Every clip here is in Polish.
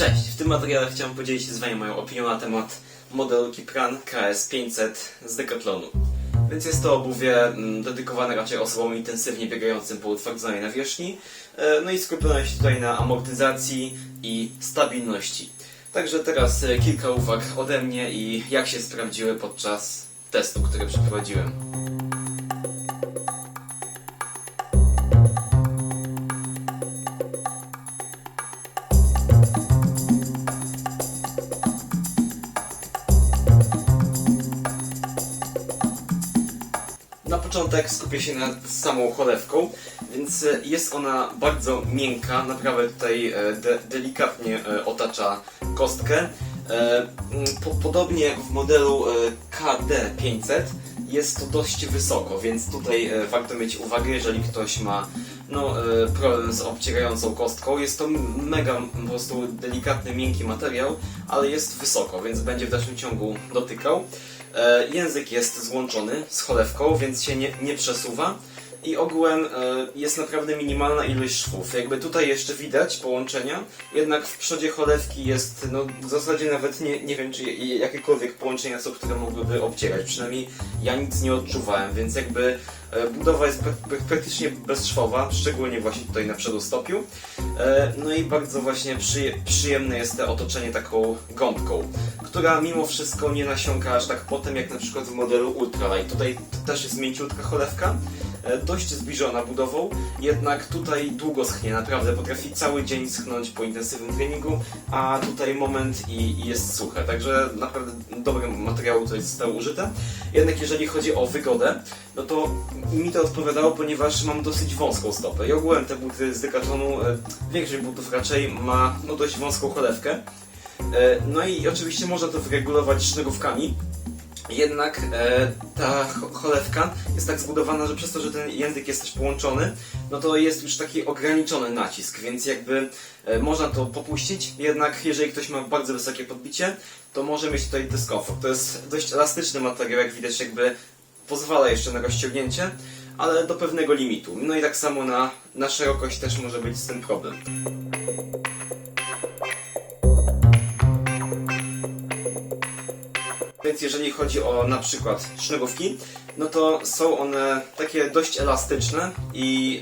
Cześć! W tym materiale chciałem podzielić się z Wami moją opinią na temat modelu Kipran KS500 z Decathlonu. Więc jest to obuwie mm, dedykowane raczej osobom intensywnie biegającym po utwardzonej nawierzchni, e, no i skupione się tutaj na amortyzacji i stabilności. Także teraz e, kilka uwag ode mnie i jak się sprawdziły podczas testu, który przeprowadziłem. Początek skupię się nad samą cholewką, więc e, jest ona bardzo miękka, naprawdę tutaj e, de delikatnie e, otacza kostkę. Po, podobnie jak w modelu e, KD500 jest to dość wysoko, więc tutaj warto mieć uwagę, jeżeli ktoś ma no, e, problem z obcierającą kostką. Jest to mega po prostu delikatny, miękki materiał, ale jest wysoko, więc będzie w dalszym ciągu dotykał. E, Język jest złączony z cholewką, więc się nie, nie przesuwa. I ogółem e, jest naprawdę minimalna ilość szwów. Jakby tutaj jeszcze widać połączenia, jednak w przodzie cholewki jest, no w zasadzie nawet nie, nie wiem, czy jakiekolwiek połączenia są, które mogłyby obcierać. Przynajmniej ja nic nie odczuwałem, więc jakby e, budowa jest prak- prak- praktycznie bezszwowa, szczególnie właśnie tutaj na przedostopiu. E, No i bardzo właśnie przyje- przyjemne jest to otoczenie taką gąbką, która mimo wszystko nie nasiąka aż tak potem jak na przykład w modelu Ultralight. Tutaj t- też jest mięciutka cholewka, dość zbliżona budową, jednak tutaj długo schnie, naprawdę potrafi cały dzień schnąć po intensywnym treningu, a tutaj moment i, i jest suche, także naprawdę dobre materiały tutaj zostały użyte. Jednak jeżeli chodzi o wygodę, no to mi to odpowiadało, ponieważ mam dosyć wąską stopę i ogółem te buty z Decathlonu, e, większość butów raczej ma no, dość wąską cholewkę. E, No i oczywiście można to wyregulować sznurówkami, jednak e, ta cho- cholewka jest tak zbudowana, że przez to, że ten język jest też połączony, no to jest już taki ograniczony nacisk, więc jakby e, można to popuścić, jednak jeżeli ktoś ma bardzo wysokie podbicie, to może mieć tutaj dyskomfort. To jest dość elastyczny materiał, jak widać jakby pozwala jeszcze na rozciągnięcie, ale do pewnego limitu. No i tak samo na, na szerokość też może być z tym problem. Więc jeżeli chodzi o na przykład sznurówki, no to są one takie dość elastyczne i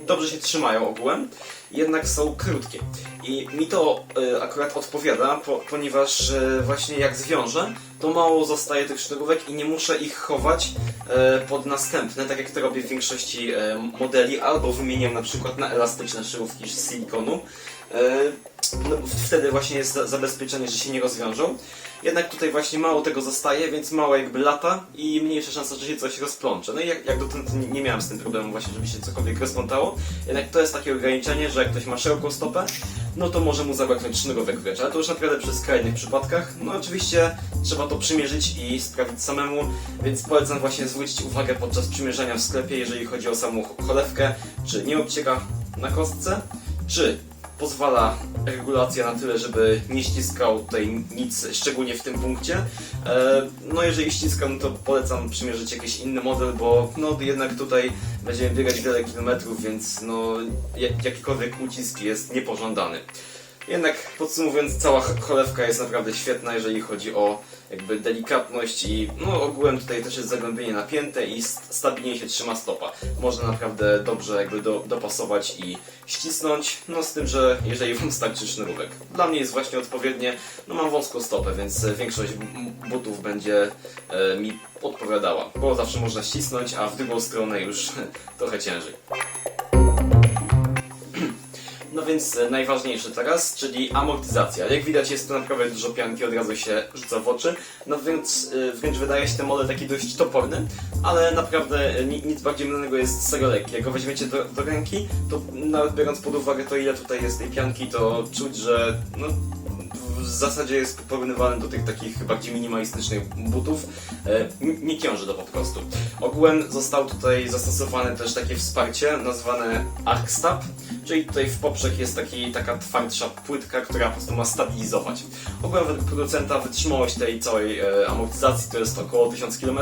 e, dobrze się trzymają ogółem, jednak są krótkie. I mi to e, akurat odpowiada, po, ponieważ e, właśnie jak zwiążę, to mało zostaje tych sznurówek i nie muszę ich chować pod następne, tak jak to robię w większości modeli, albo wymieniam na przykład na elastyczne sznurówki z silikonu. E, no, wtedy właśnie jest za- zabezpieczenie, że się nie rozwiążą. Jednak tutaj właśnie mało tego zostaje, więc mało jakby lata i mniejsza szansa, że się coś rozplącze. No i jak, jak dotąd nie, miałem z tym problemu właśnie, żeby się cokolwiek rozplątało. Jednak to jest takie ograniczenie, że jak ktoś ma szeroką stopę, no to może mu zabraknąć sznurówek wręcz. Ale to już naprawdę przy skrajnych przypadkach. No oczywiście trzeba to przymierzyć i sprawdzić samemu, więc polecam właśnie zwrócić uwagę podczas przymierzania w sklepie, jeżeli chodzi o samą cho- cholewkę, czy nie obciera na kostce, czy pozwala regulacja na tyle, żeby nie ściskał tutaj nic, szczególnie w tym punkcie. E, No jeżeli ściskam, to polecam przymierzyć jakiś inny model, bo no jednak tutaj będziemy biegać wiele kilometrów, więc no jak- jakikolwiek ucisk jest niepożądany. Jednak podsumowując, cała ch- cholewka jest naprawdę świetna, jeżeli chodzi o jakby delikatność i no ogółem tutaj też jest zagłębienie napięte i st- stabilnie się trzyma stopa. Można naprawdę dobrze jakby do, dopasować i ścisnąć, no z tym, że jeżeli wam starczy sznurówek. Dla mnie jest właśnie odpowiednie, no mam wąską stopę, więc większość butów będzie e, mi odpowiadała, bo zawsze można ścisnąć, a w drugą stronę już trochę ciężej. Więc najważniejsze teraz, czyli amortyzacja. Jak widać jest tu naprawdę dużo pianki, od razu się rzuca w oczy. No więc e, wręcz wydaje się ten model taki dość toporny, ale naprawdę ni- nic bardziej mylnego jest serio lekki. Jak go weźmiecie do, do ręki, to nawet biorąc pod uwagę to ile tutaj jest tej pianki, to czuć, że no, w zasadzie jest porównywany do tych takich bardziej minimalistycznych butów. E, nie ciąży to po prostu. Ogółem zostało tutaj zastosowane też takie wsparcie nazwane ArcStab, czyli tutaj w poprzek jest taki, taka twardsza płytka, która po prostu ma stabilizować. Ogółem według producenta wytrzymałość tej całej e, amortyzacji to jest około 1000 km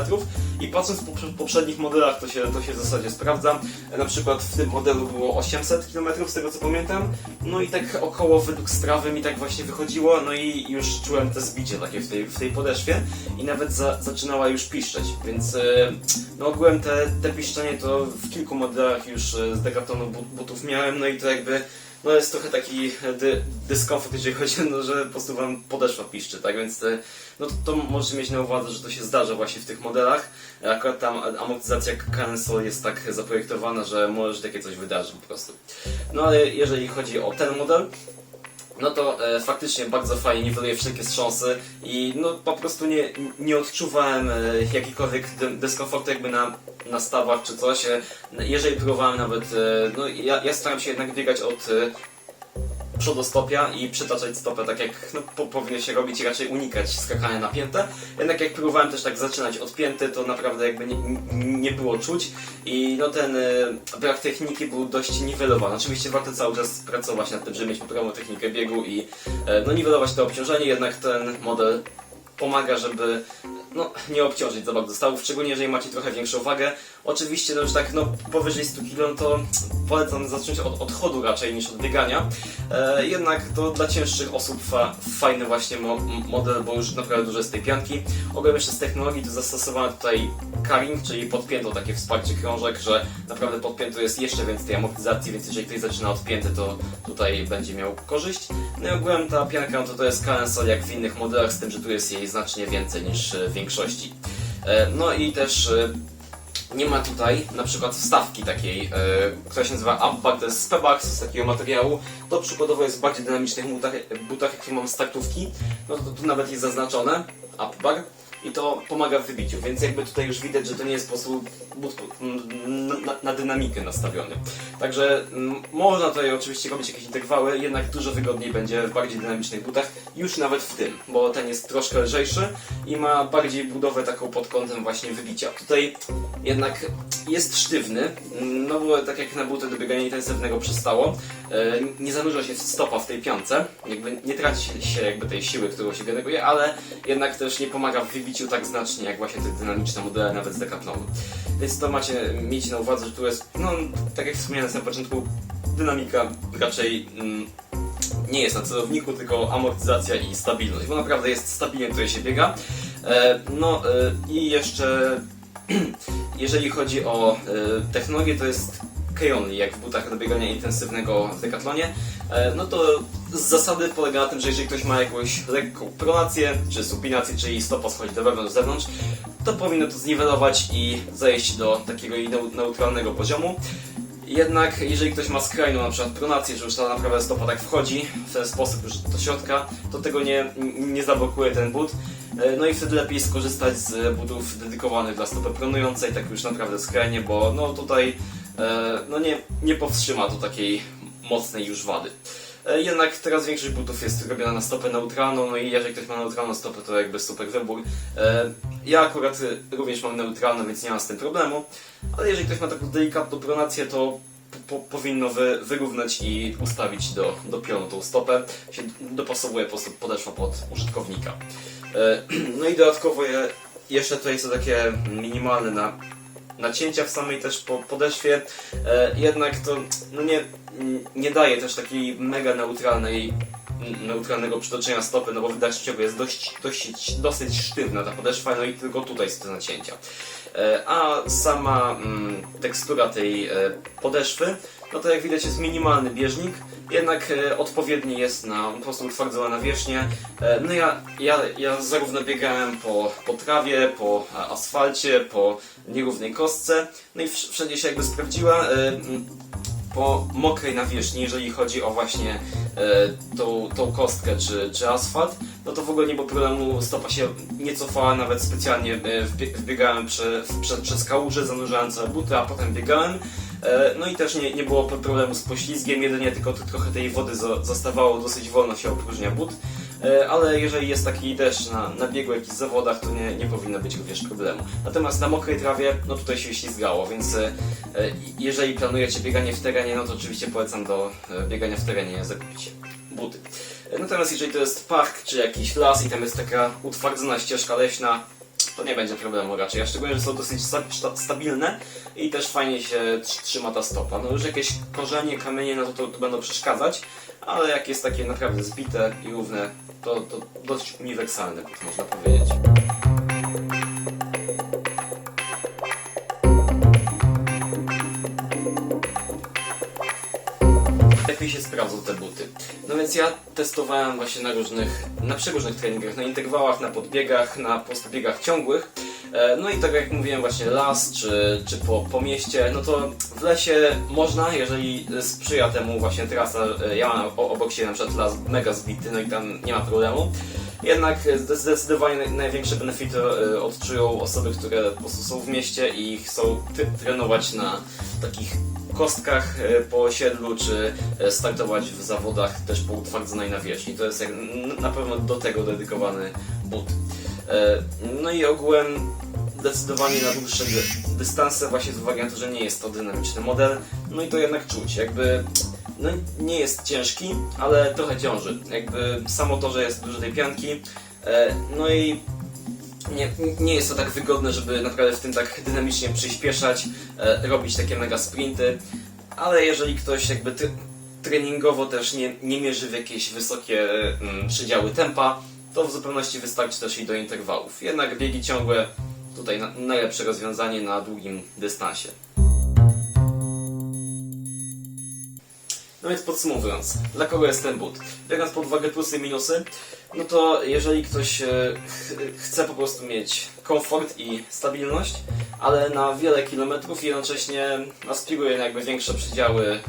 i patrząc po poprze- poprzednich modelach to się, to się w zasadzie sprawdza. E, Na przykład w tym modelu było 800 km z tego co pamiętam, no i tak około według strawy mi tak właśnie wychodziło, no i już czułem te zbicie takie w tej, w tej podeszwie i nawet za, zaczynała już piszczeć, więc e, no ogółem te, te piszczenie to w kilku modelach już e, z Decathlonu but- butów miałem, no i to jakby no jest trochę taki dy, dyskomfort, jeżeli chodzi o no, że po prostu wam podeszwa piszczy, tak więc e, no to, to możecie mieć na uwadze, że to się zdarza właśnie w tych modelach. Akurat tam amortyzacja Cancel jest tak zaprojektowana, że może takie coś wydarzy po prostu. No ale jeżeli chodzi o ten model, no to e, faktycznie bardzo fajnie niweluje wszelkie wstrząsy i no po prostu nie, nie odczuwałem e, jakikolwiek dy- dyskomfortu jakby na, na stawach czy coś. E, jeżeli próbowałem nawet, e, no ja, ja staram się jednak biegać od e, przodostopia i przytaczać stopę tak jak no, po, powinno się robić i raczej unikać skakania na piętę. Jednak jak próbowałem też tak zaczynać od pięty, to naprawdę jakby nie, nie było czuć i no ten e, brak techniki był dość niwelowany. Oczywiście warto cały czas pracować nad tym, żeby mieć poprawną technikę biegu i e, no, niwelować to obciążenie, jednak ten model pomaga, żeby no, nie obciążyć za bardzo stawów, szczególnie jeżeli macie trochę większą wagę. Oczywiście no już tak no, powyżej 100 kg to polecam zacząć od odchodu raczej niż od biegania. E, jednak to dla cięższych osób fa fajny właśnie mo model, bo już naprawdę dużo jest tej pianki. Ogólnie jeszcze z technologii to zastosowano tutaj carring, czyli podpięto takie wsparcie krążek, że naprawdę podpięto jest jeszcze więcej tej amortyzacji, więc jeżeli ktoś zaczyna od pięty, to tutaj będzie miał korzyść. No i ogółem ta pianka no to, to jest KNSL jak w innych modelach, z tym, że tu jest jej znacznie więcej niż e, w większości. E, no i też e, nie ma tutaj na przykład wstawki takiej, e, która się nazywa Upback, to jest speback z takiego materiału. To przykładowo jest w bardziej dynamicznych butach, butach jakie mam startówki. No to tu nawet jest zaznaczone Upback i to pomaga w wybiciu, więc jakby tutaj już widać, że to nie jest mm, na, na, na dynamikę nastawiony. Także mm, można tutaj oczywiście robić jakieś interwały, jednak dużo wygodniej będzie w bardziej dynamicznych butach, już nawet w tym, bo ten jest troszkę lżejszy i ma bardziej budowę taką pod kątem właśnie wybicia. Tutaj jednak jest sztywny, mm, no bo tak jak na buty do biegania intensywnego przystało, e, nie zanurza się stopa w tej piance, jakby nie traci się jakby tej siły, którą się generuje, ale jednak też nie pomaga w wybiciu tak znacznie jak właśnie te dynamiczne modele nawet z Decathlonu. Więc to macie mieć na uwadze, że tu jest, no tak jak wspomniałem na początku, dynamika raczej mm, nie jest na celowniku, tylko amortyzacja i stabilność, bo naprawdę jest stabilnie tutaj się biega. E, no e, i jeszcze jeżeli chodzi o e, technologię, to jest K-only, jak w butach do biegania intensywnego w Decathlonie, e, no to z zasady polega na tym, że jeżeli ktoś ma jakąś lekką pronację, czy supinację, czyli stopa schodzi do wewnątrz, zewnątrz, to powinno to zniwelować i zejść do takiego neutralnego poziomu. Jednak jeżeli ktoś ma skrajną na przykład pronację, że już ta naprawdę stopa tak wchodzi w ten sposób już do środka, to tego nie, nie zablokuje ten but. E, No i wtedy lepiej skorzystać z butów dedykowanych dla stopy pronującej, tak już naprawdę skrajnie, bo no tutaj e, no nie, nie powstrzyma to takiej mocnej już wady. E, Jednak teraz większość butów jest robiona na stopę neutralną, no i jeżeli ktoś ma neutralną stopę, to jakby super wybór. E, Ja akurat również mam neutralną, więc nie mam z tym problemu, ale jeżeli ktoś ma taką delikatną pronację, to po, powinno wy, wyrównać i ustawić do, do pionu tą stopę. Się dopasowuje po prostu podeszła pod użytkownika. E, No i dodatkowo je, jeszcze tutaj są takie minimalne na, nacięcia w samej też po podeszwie. E, Jednak to no nie, nie daje też takiej mega neutralnej neutralnego przytoczenia stopy, no bo w dalszym ciągu jest dość, dość, dosyć sztywna ta podeszwa, no i tylko tutaj są te nacięcia. E, A sama mm, tekstura tej e, podeszwy, no to jak widać jest minimalny bieżnik, jednak e, odpowiedni jest na po prostu utwardzona nawierzchnię. E, No ja, ja, ja zarówno biegałem po, po trawie, po a, asfalcie, po nierównej kostce, no i wsz- wszędzie się jakby sprawdziła. E, po mokrej nawierzchni, jeżeli chodzi o właśnie e, tą, tą kostkę czy, czy asfalt, no to w ogóle nie było problemu, stopa się nie cofała, nawet specjalnie e, wbie, wbiegałem prze, prze, przez kałuże, zanurzałem całe buty, a potem biegałem. E, no i też nie, nie było problemu z poślizgiem, jedynie tylko trochę tej wody zo, zostawało, dosyć wolno się opróżnia but. e, ale jeżeli jest taki deszcz na, na biegu jakichś zawodach, to nie, nie powinno być również problemu. Natomiast na mokrej trawie, no tutaj się ślizgało, więc e, jeżeli planujecie bieganie w terenie, no to oczywiście polecam do biegania w terenie zakupić buty. Natomiast jeżeli to jest park czy jakiś las i tam jest taka utwardzona ścieżka leśna, to nie będzie problemu raczej, a szczególnie, że są dosyć sta- sta- stabilne i też fajnie się tr- trzyma ta stopa. No już jakieś korzenie, kamienie, no to, to, to będą przeszkadzać, ale jak jest takie naprawdę zbite i równe, to, to dość uniwersalne, można powiedzieć. Sprawdzą te buty? No więc ja testowałem właśnie na różnych, na przeróżnych treningach, na interwałach, na podbiegach, na postbiegach ciągłych. E, No i tak jak mówiłem właśnie las, czy, czy po, po mieście, no to w lesie można, jeżeli sprzyja temu właśnie trasa, e, ja mam obok siebie na przykład las mega zbity, no i tam nie ma problemu. Jednak zde- zdecydowanie naj- największe benefity e, odczują osoby, które po prostu są w mieście i chcą trenować na takich kostkach e, po osiedlu, czy e, startować w zawodach też po utwardzonej nawierzchni. To jest jak, na pewno do tego dedykowany but. No i ogółem zdecydowanie na dłuższe dy- dystanse właśnie z uwagi na to, że nie jest to dynamiczny model, no i to jednak czuć, jakby no nie jest ciężki, ale trochę ciąży. Jakby samo to, że jest dużo tej pianki, e, no i nie, nie jest to tak wygodne, żeby naprawdę w tym tak dynamicznie przyspieszać, e, robić takie mega sprinty, ale jeżeli ktoś jakby treningowo też nie, nie mierzy w jakieś wysokie mm, przydziały tempa, to w zupełności wystarczy też i do interwałów. Jednak biegi ciągłe tutaj na, najlepsze rozwiązanie na długim dystansie. No więc podsumowując, dla kogo jest ten but? Biorąc pod uwagę plusy i minusy, no to jeżeli ktoś e, ch chce po prostu mieć komfort i stabilność, ale na wiele kilometrów i jednocześnie aspiruje na jakby większe przedziały e,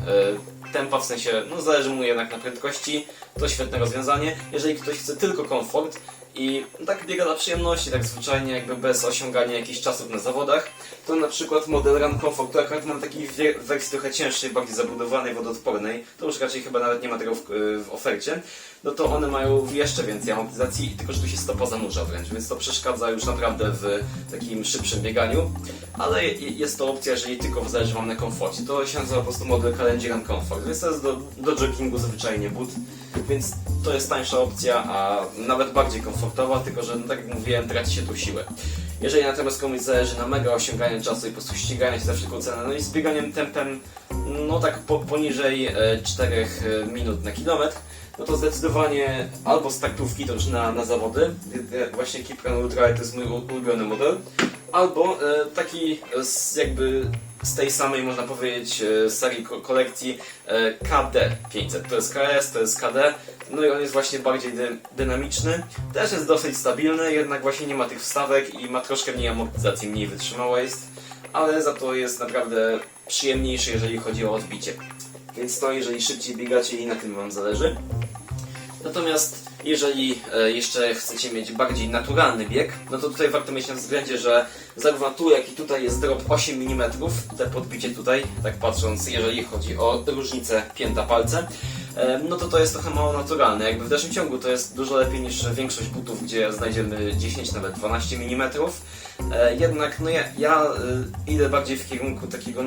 tempa, w sensie, no zależy mu jednak na prędkości, to świetne rozwiązanie. Jeżeli ktoś chce tylko komfort i tak biega dla przyjemności, tak zwyczajnie jakby bez osiągania jakichś czasów na zawodach, to na przykład model Run Comfort, to akurat mam takiej wersji trochę cięższej, bardziej zabudowanej, wodoodpornej, to już raczej chyba nawet nie ma tego w, w ofercie, no to one mają jeszcze więcej amortyzacji, tylko że tu się stopa zanurza wręcz, więc to przeszkadza już naprawdę w takim szybszym bieganiu, ale je- jest to opcja, jeżeli tylko zależy Wam na komforcie. To się nazywa po prostu model Kalendzie Run Comfort, więc to jest do, do joggingu zwyczajnie but, więc to jest tańsza opcja, a nawet bardziej komfortowa, tylko że no, tak jak mówiłem, traci się tu siłę. Jeżeli natomiast komuś zależy na mega osiąganiu czasu i po prostu ścigania się za wszelką cenę, no i z bieganiem tempem, no tak po, poniżej e, 4 e, minut na kilometr, no to zdecydowanie albo startówki, to już na, na zawody, e, właśnie Keep Run Ultra to jest mój ulubiony model, albo e, taki z, jakby z tej samej, można powiedzieć, e, serii ko- kolekcji e, KD500. To jest KS, to jest KD, no i on jest właśnie bardziej dy, dynamiczny. Też jest dosyć stabilny, jednak właśnie nie ma tych wstawek i ma troszkę mniej amortyzacji, mniej wytrzymała jest, ale za to jest naprawdę przyjemniejszy, jeżeli chodzi o odbicie. Więc to, jeżeli szybciej biegacie i na tym Wam zależy. Natomiast jeżeli e, jeszcze chcecie mieć bardziej naturalny bieg, no to tutaj warto mieć na względzie, że zarówno tu, jak i tutaj jest drop 8 mm, te podbicie tutaj, tak patrząc, jeżeli chodzi o różnicę pięta palce, e, no to to jest trochę mało naturalne. Jakby w dalszym ciągu to jest dużo lepiej niż większość butów, gdzie znajdziemy 10, nawet 12 mm. E, Jednak no ja, ja idę bardziej w kierunku takiego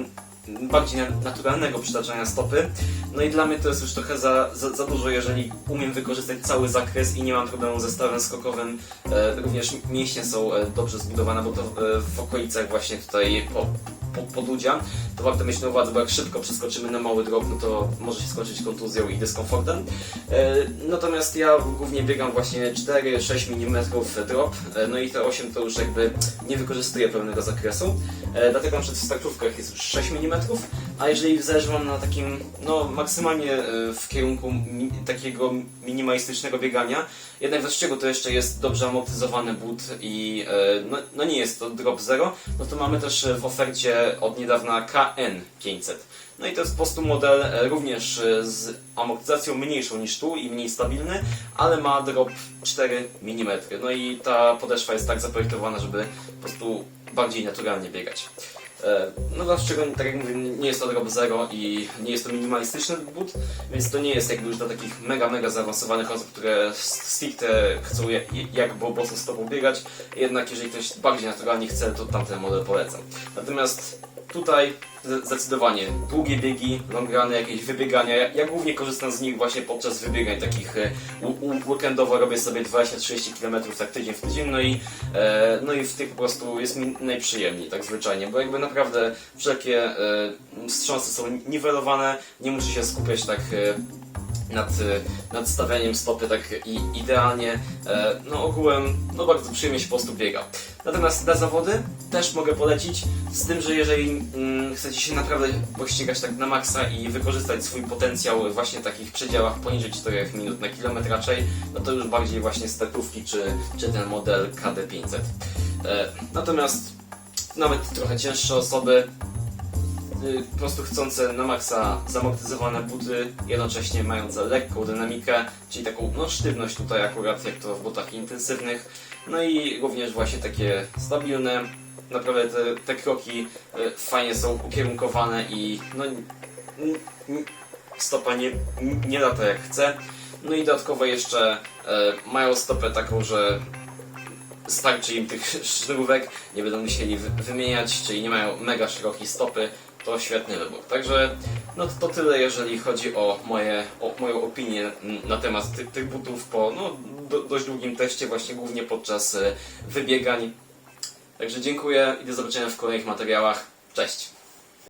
bardziej na- naturalnego przytaczania stopy. No i dla mnie to jest już trochę za, za, za dużo, jeżeli umiem wykorzystać cały zakres i nie mam problemu ze stawem skokowym. E, również mięśnie są e, dobrze zbudowane, bo to e, w okolicach właśnie tutaj po, po, podudzia. To warto mieć na uwadze, bo jak szybko przeskoczymy na mały drop, no to może się skończyć kontuzją i dyskomfortem. E, natomiast ja głównie biegam właśnie 4-6 mm drop, e, no i te 8 to już jakby nie wykorzystuję pełnego zakresu. E, dlatego na przykład w startówkach jest już 6 mm, a jeżeli zależy Wam na takim, no maksymalnie w kierunku mi, takiego minimalistycznego biegania, jednak w dlaczego to jeszcze jest dobrze amortyzowany but i no, no nie jest to drop zero, no to mamy też w ofercie od niedawna KN500. No i to jest po prostu model e, również e, z amortyzacją mniejszą niż tu i mniej stabilny, ale ma drop 4 mm. No i ta podeszwa jest tak zaprojektowana, żeby po prostu bardziej naturalnie biegać. E, No dlaczego, tak jak mówię, nie jest to drop zero i nie jest to minimalistyczny but, więc to nie jest jakby już dla takich mega, mega zaawansowanych osób, które stricte chcą jak prostu z tobą biegać. Jednak jeżeli ktoś bardziej naturalnie chce, to tamten model polecam. Natomiast tutaj zdecydowanie długie biegi, longrany, jakieś wybiegania. Ja, ja głównie korzystam z nich właśnie podczas wybiegań takich e, weekendowo robię sobie 20-30 km tak tydzień w tydzień, no i, e, no i w tych po prostu jest mi najprzyjemniej, tak zwyczajnie, bo jakby naprawdę wszelkie e, wstrząsy są niwelowane, nie muszę się skupiać tak e, nad, e, nad stawianiem stopy tak i, idealnie. E, no ogółem, no bardzo przyjemnie się po prostu biega. Natomiast na zawody też mogę polecić, z tym, że jeżeli mm, chcecie się naprawdę pościgać tak na maksa i wykorzystać swój potencjał właśnie w takich przedziałach poniżej 4 minut na kilometr raczej, no to już bardziej właśnie startówki czy, czy ten model KD500. E, natomiast nawet trochę cięższe osoby, y, po prostu chcące na maksa zamortyzowane buty, jednocześnie mające lekką dynamikę, czyli taką no, sztywność tutaj akurat, jak to w butach intensywnych, no i również właśnie takie stabilne, naprawdę te, te kroki y, fajnie są ukierunkowane i no, stopa nie, nie lata jak chce. No i dodatkowo jeszcze e, mają stopę taką, że starczy im tych sznurówek, nie będą musieli wy- wymieniać, czyli nie mają mega szerokiej stopy, to świetny wybór. Także no to, to tyle, jeżeli chodzi o, moje, o moją opinię na temat tych, tych butów po no, do, dość długim teście, właśnie głównie podczas e, wybiegań. Także dziękuję i do zobaczenia w kolejnych materiałach. Cześć!